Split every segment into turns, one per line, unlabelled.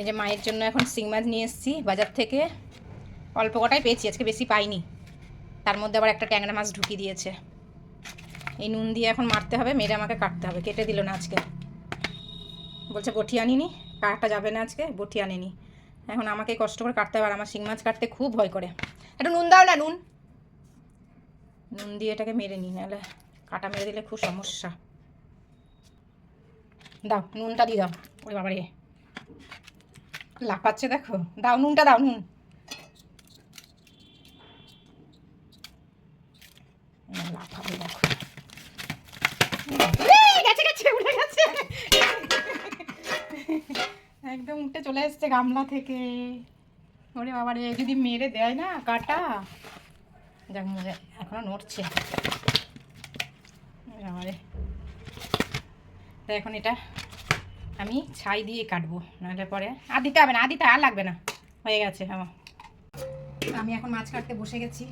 এই যে মায়ের জন্য এখন শিং মাছ নিয়ে এসেছি, বাজার থেকে অল্প কটাই পেয়েছি, আজকে বেশি পাইনি। তার মধ্যে আবার একটা ট্যাংরা মাছ ঢুকিয়ে দিয়েছে। এই নুন দিয়ে এখন মারতে হবে, মেরে আমাকে কাটতে হবে, কেটে দিল না আজকে। বলছে, বটি আনিনি, কাটা যাবে না আজকে, বটি আনেনি। এখন আমাকে কষ্ট করে কাটতে হবে, আর আমার শিং মাছ কাটতে খুব ভয় করে। একটু নুন দাও না, নুন। নুন দিয়ে এটাকে মেরে নিই, নাহলে কাটা মেরে দিলে খুব সমস্যা। দাও, নুনটা দিয়ে দাও, ওরে বাবারে। লাফাচ্ছে দেখো। দাও নুনটা, দাও নুন। লাফাবে দেখো। গেছে উঠে গেছে। একদম উঠে চলে এসছে গামলা থেকে। ওরে বাবারে যদি মেরে দেয় না কাটা। যাক মরে এখনও নড়ছে। বাবারে এখন এটা আমি ছাই দিয়ে কাটবো, নাহলে পরে। আর দিতে হবে না আর দিতে আর লাগবে না। হয়ে গেছে হ্যাঁ। আমি এখন মাছ কাটতে বসে গেছি।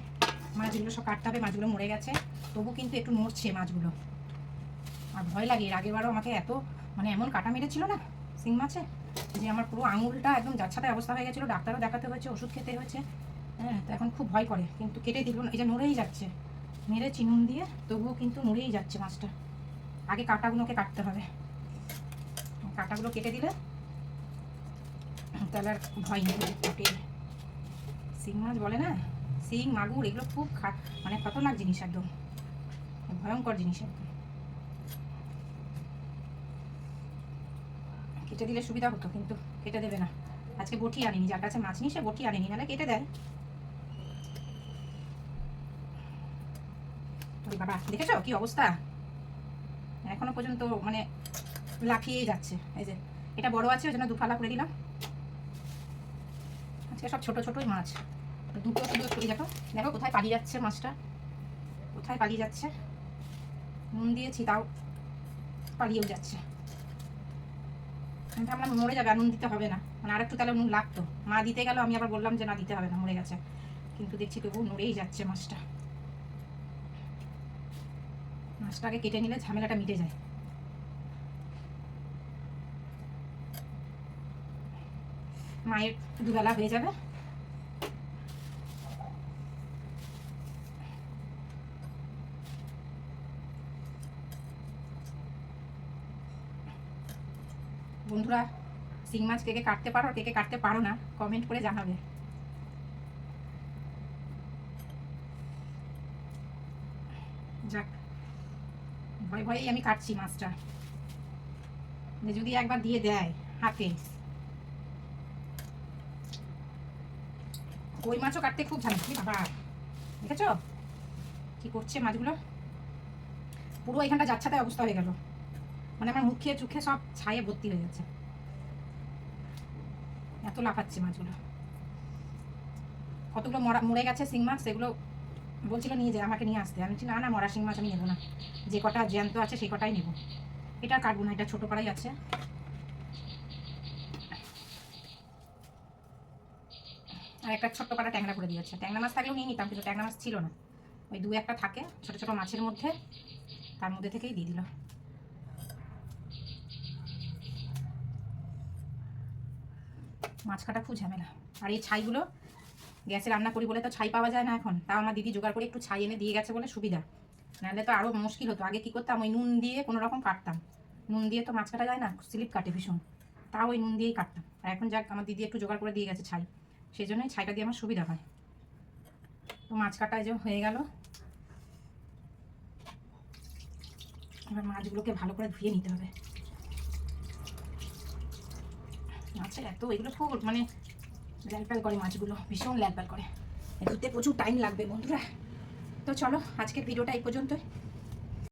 মাছগুলো সব কাটতে হবে, মাছগুলো মরে গেছে। তবু কিন্তু একটু নড়ছে মাছগুলো। আর ভয় লাগে, এর আগেবারও আমাকে এত মানে এমন কাটা মেরেছিল না, শিং মাছে, যে আমার পুরো আঙুলটা একদম যাচ্ছাতে অবস্থা হয়ে গেছিল। ডাক্তারও দেখাতে হয়েছে, ওষুধ খেতে হয়েছে। হ্যাঁ তো এখন খুব ভয় করে, কিন্তু কেটে দিল না, এই যে নড়েই যাচ্ছে। মেরে চিনুন দিয়ে, তবুও কিন্তু নড়েই যাচ্ছে মাছটা। আগে কাটাগুলোকে কাটতে হবে। কাটাগুলো কেটে দিলে তাহলে আর ভয় নেই। কাটে শিং মাছ বলে না? শিং, মাগুর এগুলো খুব খা মানে খতরনাক জিনিস একদম। ভয়ঙ্কর জিনিস একদম। কেটে দিলে সুবিধা হতো, কিন্তু কেটে দেবে না। আজকে বটি আনিনি, যার কাছে মাছ নিই সে বটি আনিনি, নাহলে কেটে দেয়। বাবা, দেখেছ কি অবস্থা? এখনও পর্যন্ত মানে লাফিয়েই যাচ্ছে। এই যে, এটা বড় আছে, ওই জন্য দুফালা করে দিলাম। আজকে সব ছোট ছোটই মাছ। দুটো শুধু ছড়ি দেখো দেখো কোথায় পালিয়ে যাচ্ছে মাছটা। কোথায় পালিয়ে যাচ্ছে? নুন দিয়েছি, তাও পালিয়েও যাচ্ছে। আমি ভাবলাম মরে যাবে, আর নুন দিতে হবে না। মানে আর একটু তাহলে নুন লাগতো। মা দিতে গেল, আমি আবার বললাম যে না, দিতে হবে না, মরে গেছে। কিন্তু দেখছি তবু নড়েই যাচ্ছে মাছটা। মাছটাকে কেটে নিলে ঝামেলাটা মিটে যায়। মায়ের দুবেলা হয়ে যাবে। বন্ধুরা, শিং মাছ কে কে কাটতে পারো, কে কে কাটতে পারো না কমেন্ট করে জানাবে। যাক, ভয় ভয়েই আমি কাটছি মাছটা। যদি একবার দিয়ে দেয় হাতে। কই মাছও কাটতে খুব ঝামেলা বাবা, দেখেছ? কি করছে মাছগুলো? পুরো এখানটা যাচ্ছাতে অবস্থা হয়ে গেল। মানে আমার মুখে চোখে সব ছায়ে ভর্তি হয়ে যাচ্ছে এত লাফাচ্ছে মাছগুলো। কতগুলো মরা, মরে গেছে শিং মাছ, সেগুলো বলছিল নিয়ে যে, আমাকে নিয়ে আসতে। আমি না না, মরা শিং মাছ আমি নেব না। যে কটা জ্যান্ত আছে সেই কটাই নেব। এটা কাটবো না, এটা ছোটো করাই আছে। আর একটা ছোট্ট কটা ট্যাংরা করে দিয়েছে। ট্যাংরা মাছ থাকলেও নিয়ে নিতাম, কিন্তু ট্যাংরা মাছ ছিল না। ওই দু একটা থাকে, ছোটো ছোটো মাছের মধ্যে, তার মধ্যে থেকেই দিয়ে দিল। মাছ কাটা খুব ঝামেলা। আর এই ছাইগুলো গ্যাসে রান্না করি বলে তো ছাই পাওয়া যায় না এখন। তাও আমার দিদি জোগাড় করে একটু ছাই এনে দিয়ে গেছে বলে সুবিধা। নাহলে তো আরও মুশকিল হতো। আগে কী করতাম? ওই নুন দিয়ে কোনো রকম কাটতাম। নুন দিয়ে তো মাছ কাটা যায় না? স্লিপ কাটে ভীষণ। তাও ওই নুন দিয়েই কাটতাম। আর এখন যাক, আমার দিদি একটু জোগাড় করে দিয়ে গেছে ছাই। সেই জন্যই ছাইটা দিয়ে আমার সুবিধা হয়। তো মাছ কাটা যে হয়ে গেল। এবার মাছগুলোকে ভালো করে ধুয়ে নিতে হবে। মাছের এত, এগুলো খুব মানে ল্যালপ্যাল করে মাছগুলো, ভীষণ ল্যালপ্যাল করে। ধুতে প্রচুর টাইম লাগবে বন্ধুরা। তো চলো, আজকের ভিডিওটা এই পর্যন্তই।